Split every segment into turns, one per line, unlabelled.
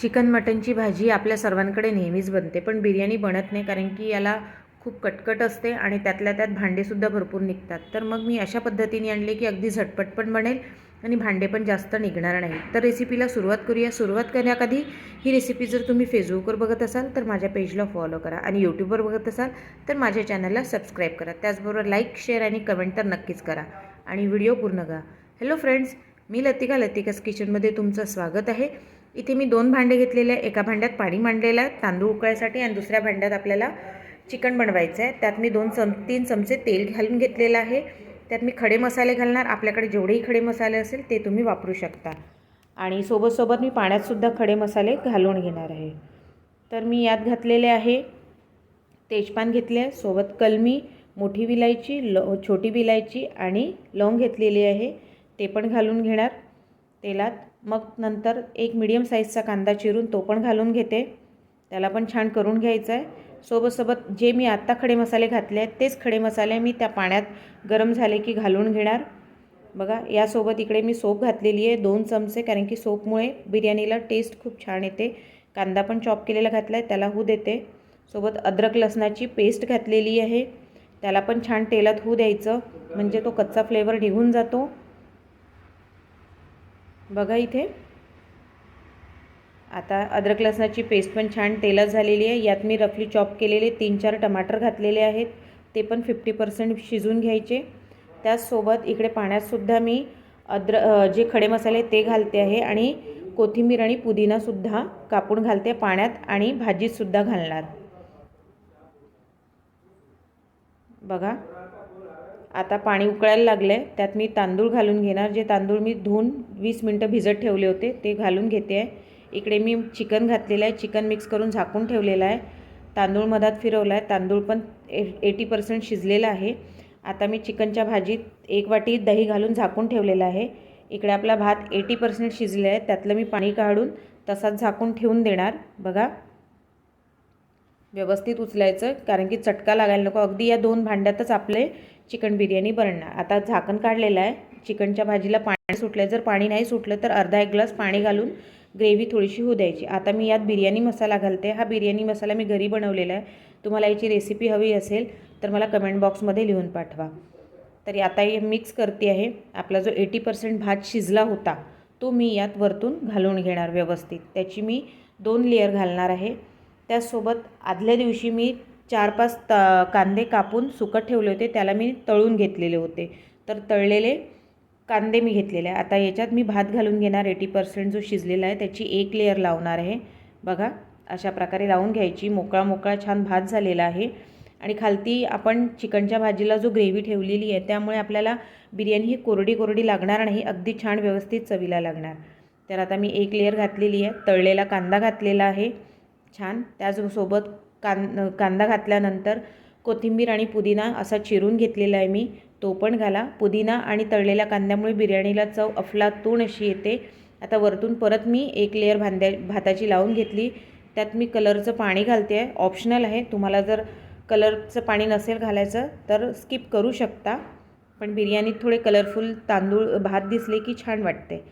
Chicken मटनची भाजी आपल्या सर्वांकडे नेहमीच बनते पण बिर्याणी बनत नाही कारण की याला खूप कटकट असते आणि त्यातल्या त्यात भांडेसुद्धा भरपूर निघतात. तर मग मी अशा पद्धतीने आणले की अगदी झटपट पण बनेल आणि भांडे पण जास्त निघणार नाही. तर रेसिपीला सुरुवात करूया. सुरुवात करण्याआधी ही रेसिपी जर तुम्ही फेसबुकवर बघत असाल तर माझ्या पेजला फॉलो करा आणि यूट्यूबवर बघत असाल तर माझ्या चॅनलला सबस्क्राईब करा. त्याचबरोबर लाईक शेअर आणि कमेंट तर नक्कीच करा आणि व्हिडिओ पूर्ण करा हॅलो फ्रेंड्स मी लतिका लतिकास किचनमध्ये तुमचं स्वागत आहे. इथे मी दोन भांडे घेतलेले आहे एका भांड्यात पाणी मांडलेलं आहे तांदूळ उकळायसाठी आणि दुसऱ्या भांड्यात आपल्याला चिकन बनवायचं आहे. त्यात मी दोन चम तीन चमचे तेल घालून घेतलेलं आहे. त्यात मी खडे मसाले घालणार. आपल्याकडे जेवढेही खडे मसाले असेल ते तुम्ही वापरू शकता. आणि सोबत सोबत मी पाण्यातसुद्धा खडे मसाले घालून घेणार आहे. तर मी यात घातलेले आहे तेजपान घेतले आहे. सोबत कलमी मोठी विलायची ल छोटी विलायची आणि लवंग घेतलेली आहे. ते पण घालून घेणार. तेलात. मग नंतर एक मिडियम साईजचा कांदा चिरून तो पण घालून घेते. त्याला पण छान करून घ्यायचं आहे सोबतसोबत जे मी आत्ता खडे मसाले घातले आहेत तेच खडे मसाले मी त्या पाण्यात गरम झाले की घालून घेणार. बघा यासोबत इकडे मी सोप घातलेली आहे दोन चमचे कारण की सोपमुळे बिर्याणीला टेस्ट खूप छान येते. कांदा पण चॉप केलेला घातला आहे त्याला होऊ देते. सोबत अद्रक लसणाची पेस्ट घातलेली आहे. त्याला पण छान तेलात होऊ द्यायचं. म्हणजे तो कच्चा फ्लेवर निघून जातो. बघा इथे. आता अद्रक लसणाची पेस्ट पण छान तेलात झालेली आहे. यात मी रफली चॉप केलेले तीन चार टमाटर घातलेले आहेत. ते पण फिफ्टी पर्सेंट शिजून घ्यायचे. त्याचसोबत इकडे पाण्यातसुद्धा मी अद्र जे खडे मसाले ते घालते आहे आणि कोथिंबीर आणि पुदिनासुद्धा कापून घालते पाण्यात आणि भाजीतसुद्धा घालणार. बघा. आता पाणी उकळायला लागलं आहे त्यात मी तांदूळ घालून घेणार. जे तांदूळ मी धुवून वीस मिनटं भिजत ठेवले होते ते घालून घेते आहे. इकडे मी चिकन घातलेलं आहे. चिकन मिक्स करून झाकून ठेवलेलं आहे. तांदूळ मधात फिरवला आहे. तांदूळ पण ए एटी पर्सेंट शिजलेला आहे. आता मी चिकनच्या भाजीत एक वाटी दही घालून झाकून ठेवलेलं आहे. इकडे आपला भात एटी पर्सेंट शिजले आहे. त्यातलं मी पाणी काढून तसाच झाकून ठेवून देणार. बघा. व्यवस्थित उचलायचं कारण की चटका लागायला नको. अगदी या दोन भांड्यातच आपले चिकन बिर्याणी बनणार. आता झाकण काढलेलं आहे. चिकनच्या भाजीला पाणी सुटलं जर पाणी नाही सुटलं तर अर्धा एक ग्लास पाणी घालून ग्रेव्ही थोडीशी होऊ द्यायची. आता मी यात बिर्याणी मसाला घालते. हा बिर्याणी मसाला मी घरी बनवलेला आहे. तुम्हाला याची रेसिपी हवी असेल तर मला कमेंट बॉक्समध्ये लिहून पाठवा. तरी आता हे मिक्स करते आहे. आपला जो एटी पर्सेंट भात शिजला होता तो मी यात वरतून घालून घेणार व्यवस्थित. त्याची मी दोन लेअर घालणार आहे. त्याचसोबत आदल्या दिवशी मी चार पाच त कांदे कापून सुकत ठेवले होते. त्याला मी तळून घेतलेले होते. तर तळलेले कांदे मी घेतलेले. आहे आता याच्यात मी भात घालून घेणार. एटी पर्सेंट जो शिजलेला आहे त्याची एक लेअर लावणार आहे. बघा अशा प्रकारे लावून घ्यायची. मोकळा मोकळा छान भात झालेला आहे. आणि खालती आपण चिकनच्या भाजीला जो ग्रेव्ही ठेवलेली आहे त्यामुळे आपल्याला बिर्याणी ही कोरडी कोरडी लागणार नाही. अगदी छान व्यवस्थित चवीला लागणार. तर आता मी एक लेअर घातलेली आहे. तळलेला कांदा घातलेला आहे. छान. त्याचसोबत कां कांदा घातल्यानंतर कोथिंबीर आणि पुदिना असा चिरून घेतलेला आहे मी. तो पण घाला. पुदिना आणि तळलेल्या कांद्यामुळे बिर्याणीला चव अफलातून अशी येते. आता वरतून परत मी एक लेअर भांद्या भाताची लावून घेतली. त्यात मी कलरचं पाणी घालते. आहे ऑप्शनल आहे. तुम्हाला जर कलरचं पाणी नसेल घालायचं तर स्किप करू शकता. पण बिर्याणीत थोडे कलरफुल तांदूळ भात दिसले की छान वाटते.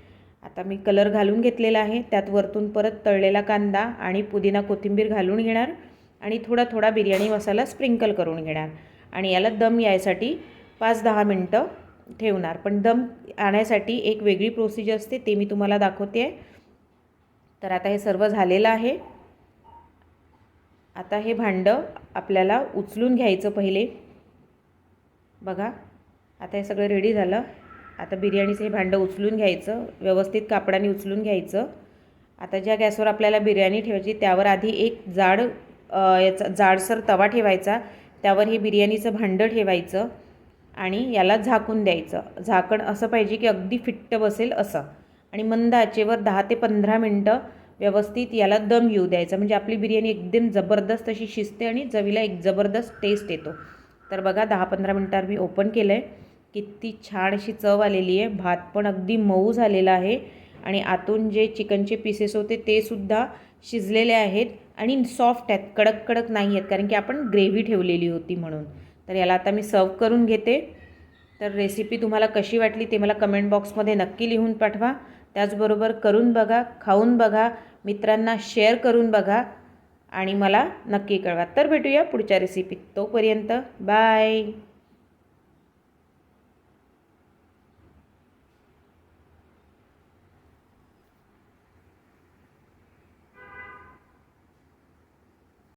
आता मी कलर घालून घेतलेला आहे. त्यात वरतून परत तळलेला कांदा आणि पुदिना कोथिंबीर घालून घेणार. आणि थोडा थोडा बिर्याणी मसाला स्प्रिंकल करून घेणार. आणि याला दम यायसाठी पाच दहा मिनटं ठेवणार. पण दम आणायसाठी एक वेगळी प्रोसिजर असते ते मी तुम्हाला दाखवते. आहे तर आता हे सर्व झालेलं आहे. आता हे भांडं आपल्याला उचलून घ्यायचं पहिले. बघा आता हे सगळं रेडी झालं. आता बिर्याणीचं हे भांडं उचलून घ्यायचं व्यवस्थित कापडाने उचलून घ्यायचं. आता ज्या गॅसवर आपल्याला बिर्याणी ठेवायची त्यावर आधी एक जाड याचा जाडसर तवा ठेवायचा. त्यावर हे बिर्याणीचं भांडं ठेवायचं आणि याला झाकून द्यायचं. झाकण असं पाहिजे की अगदी फिट्ट बसेल असं. आणि मंद आचेवर दहा ते पंधरा मिनटं व्यवस्थित याला दम येऊ द्यायचा. म्हणजे आपली बिर्याणी एकदम जबरदस्त अशी शिजते आणि चवीला एक जबरदस्त टेस्ट येतो. तर बघा दहा पंधरा मिनटावर मी ओपन केलं आहे किती छान अशी चव आलेली आहे. भात पण अगदी मऊ झालेला आहे. आणि आतून जे चिकनचे पीसेस होते ते सुद्धा शिजलेले आहेत. आणि सॉफ्ट आहेत कडक कडक नाही आहेत कारण की आपण ग्रेव्ही ठेवलेली होती म्हणून. तर याला आता मी सर्व करून घेते. तर रेसिपी तुम्हाला कशी वाटली ते मला कमेंट बॉक्समध्ये नक्की लिहून पाठवा. त्याचबरोबर करून बघा खाऊन बघा मित्रांना शेअर करून बघा आणि मला नक्की कळवा. तर भेटूया पुढच्या रेसिपीत तोपर्यंत. बाय